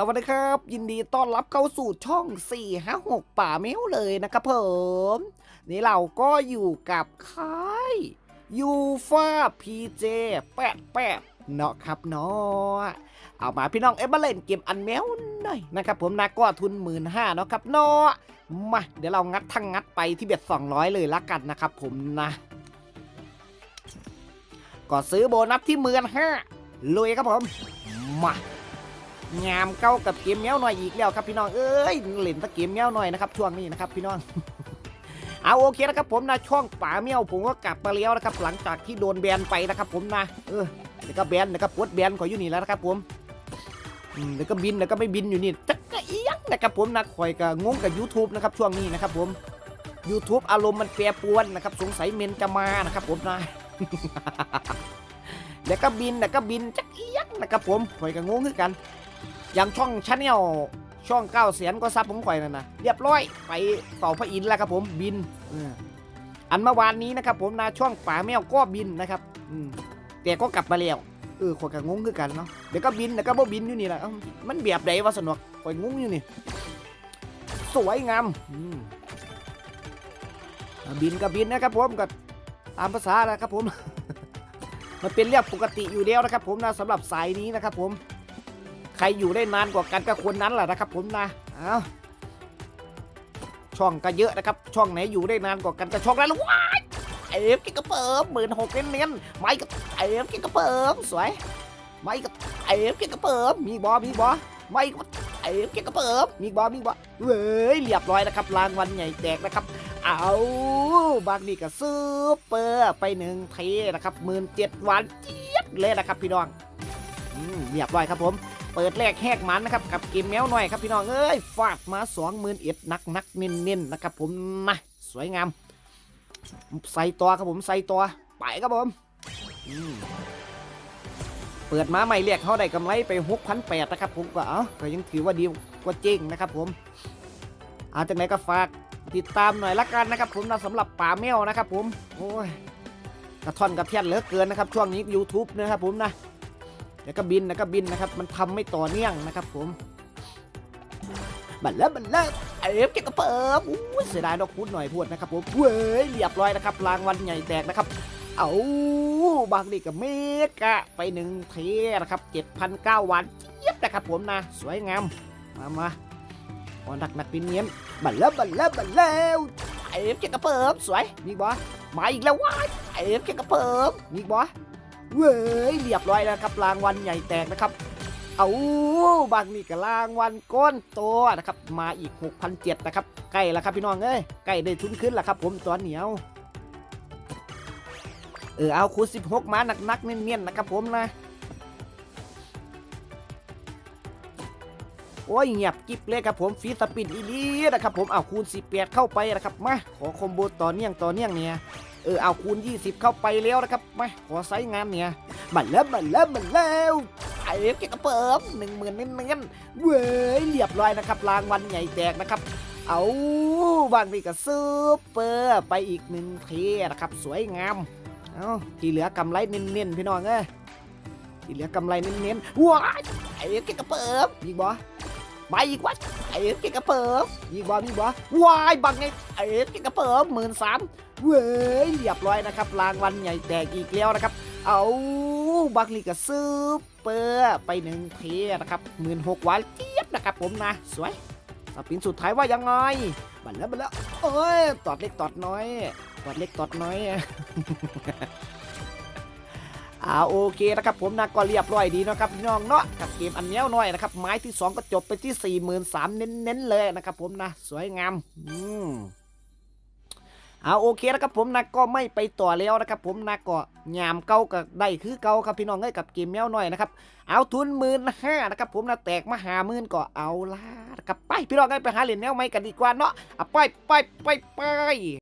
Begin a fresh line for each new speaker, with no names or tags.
สวัสดีครับ ยินดีต้อนรับเข้าสู่ช่อง 4 5 6 ป่าเม้วเลยนะครับผมนี่เราก็อยู่กับค่ายยูฟาพีเจแปดแปดเนาะครับเนาะเอามาพี่น้องเอ็มาเล่นเกมอันแมวหน่อยนะครับผมนะก็ทุนหมื่นห้าเนาะครับเนาะมาเดี๋ยวเรางัดทั้งงัดไปที่เบ็ด200 เลยละกันนะครับผมนะก็ซื้อโบนัสที่หมื่นห้าลุยครับผมมา งามเก้ากับเกมแมวหน่อยอีกแล้วครับพี่น้องเอ้ยเล่นตะเกมแมวหน่อยนะครับช่วงนี้นะครับพี่น้องเอาโอเคนะครับผมนะช่องป่าเมียวผมก็กลับมาแล้วนะครับ หลังจากที่โดนแบนไปนะครับผมนะเออเดี๋ยวก็แบนเดี๋ยวก็ปลดแบนขอยอยู่นี่แล้วนะครับผมเดี๋ยวก็บินเดี๋ยวก็ไม่บินอยู่นี่จักกะเอียงนะครับผมนะคอยก็งงกับ YouTube นะครับช่วงนี้นะครับผม YouTube อารมณ์มันแปรปรวนนะครับสงสัยเมนจะมานะครับผมนะเดี๋ยวก็บินเดี๋ยวก็บินจักเอียงนะครับผมคอยก็งงคือกัน อย่างช่องชาแนลช่องเก้าเสียนก็ซับผมข่อยนั่นนะเรียบร้อยไปเป่าพระอินทร์แล้วครับผมบินอันเมื่อวานนี้นะครับผมนะช่องป่าแมวก็บินนะครับอืแต่ก็กลับมาแล้วเออข่อยก็งงคือกันเนาะเดี๋ยวก็บินเดี๋ยวก็บ่บินอยู่นี่แหละมันแบบใดวะสนุกข่อยงงอยู่นี่สวยงามบินก็บินนะครับผมก็ตามภาษาแหละครับผม มันเป็นเรื่องปกติอยู่แล้วนะครับผมนะสำหรับสายนี้นะครับผม ใครอยู่ได้นานกว่ากันก็คนนั้นแหละนะครับ ผมนะเอาช่องก็เยอะนะครับ ช่องไหนอยู่ได้นานกว่ากันก็ช่องนั้นละว้ายเอฟกิกกระเปิมหมื่นหกเน้นๆไม่ก็เอฟกิกกระเปิมสวยไม่ก็เอฟกิกกระเปิมมีบอมีบอไม่ก็เอฟกิกกระเปิมมีบอมีบอเว้ยเรียบร้อยนะครับรางวัลใหญ่แจกนะครับ เอาบางนี่ก็ซื้อเปอร์ไปหนึ่งเทนะครับหมื่นเจ็ดวันเจี๊ยบเลยนะครับพี่น้องเรียบร้อยครับผม เปิดแรกแหกมันนะครับกับเกมแมวหน่อยครับพี่น้องเอ้ยฟาดมาสองหมื่นเอ็ดนักนักเน้นเน้นนะครับผมนะสวยงาม ใส่ตัวครับผมใส่ตัวไปครับผมเปิดมาใหม่เรียกเขาได้กำไรไปหกพันแปดนะครับผมก็เอ้าก็ยังถือว่าดีกว่าเจ๊งนะครับผมอาจากไหนก็ฝากติดตามหน่อยละกันนะครับผมนะสำหรับป่าแมวนะครับผมโอ้ยกระท่อนกระเทียนเหลือเกินนะครับช่วงนี้ YouTube นะครับผมนะ เดี๋ยวก็บินแล้วก็บินนะครับ มันทำไม่ต่อเนื่องนะครับผมบันแล้วบันแล้วเอฟเก็บกระเปิบอู้เสียดายดอกพุดหน่อยพูดนะครับผมเว้ยเรียบร้อยนะครับรางวัลใหญ่แตกนะครับ เอาบางดีกับเมกะไปหนึ่งเทนะครับเจ็ดพันเก้าวันเยียบนะครับผมนะ สวยงาม มามาพอหนักหนักๆเนี้ยบันแล้วบันแล้วบันแล้วเอฟเก็บกระเปิบสวยมีบอมาอีกแล้วว้ายเอฟเก็บกระเปิบมีบอ เว้ยเรียบร้อยแล้วครับรางวัลใหญ่แตกนะครับ เอาบางนี่กับรางวัลก้อนโตนะครับ มาอีก6,007นะครับใกล้แล้วครับพี่น้องเอ้ยใกล้ได้ทุนขึ้นแล้วครับ ผมตัวเหนียวเออเอาคูณ16 มาหนักๆเนียนๆนะครับผมนะโอ้ยเงียบกิ๊บเลยครับผมฟีสปินอีลีนะครับผมเอาคูณ18 เข้าไปนะครับมาขอคอมโบต่อเนื่องต่อเนื่องเนี่ย เออเอาคูณ 20 เข้าไปแล้วนะครับมาขอไซส์งานเนี่ยบันแล้วบันแล้วบันแล้วไอ้เก็บกระเปิมหนึ่งหมื่นเน้นๆเว้ยเรียบร้อยนะครับรางวัลใหญ่แตกนะครับ เอาบางทีก็ซูเปอร์ไปอีกหนึ่งเทนะครับ สวยงามเอาที่เหลือกำไรเน้นๆพี่น้องเอ้ยที่เหลือกำไรเน้นๆว้ายไอ้เก็บกระเปิมยิงบอมาอีกวะไอ้เก็บกระเปิมยิงบอยิงบอว้ายบังไงไอ้เก็บกระเปิมหมื่นสาม เว้ยเรียบร้อยนะครับรางวัลใหญ่แตกอีกแล้วนะครับ เอาบักลีกับซูเปอร์ไปหนึ่งเทนะครับหมื่นหกวันเจี๊ยบนะครับผมนะ สวยสปินสุดท้ายว่ายังไงบันแล้วบันแล้วโอ้ยตอดเล็กตอดน้อยตอดเล็กตอดน้อยอ่าโอเคนะครับผมนะก็เรียบร้อยดีนะครับพี่น้องเนาะกับเกมอันเนี้ยน้อยนะครับไม้ที่สองก็จบไปที่สี่หมื่นสามเน้นๆเลยนะครับผมนะ สวยงามอืม เอาโอเคนะครับผมนะก็ไม่ไปต่อแล้วนะครับผมนะก็ยามเก่าก็ได้คือเก่าครับพี่น้องเอ้ยกับเกมแมวหน่อยนะครับเอาทุนหมื่นห้านะครับผมนะแตกมาหาหมื่นก็เอาละนะครับไปพี่น้องเอ้ยไปหาเหรียญแมวใหม่กันดีกว่าเนาะอะไปไปไปไป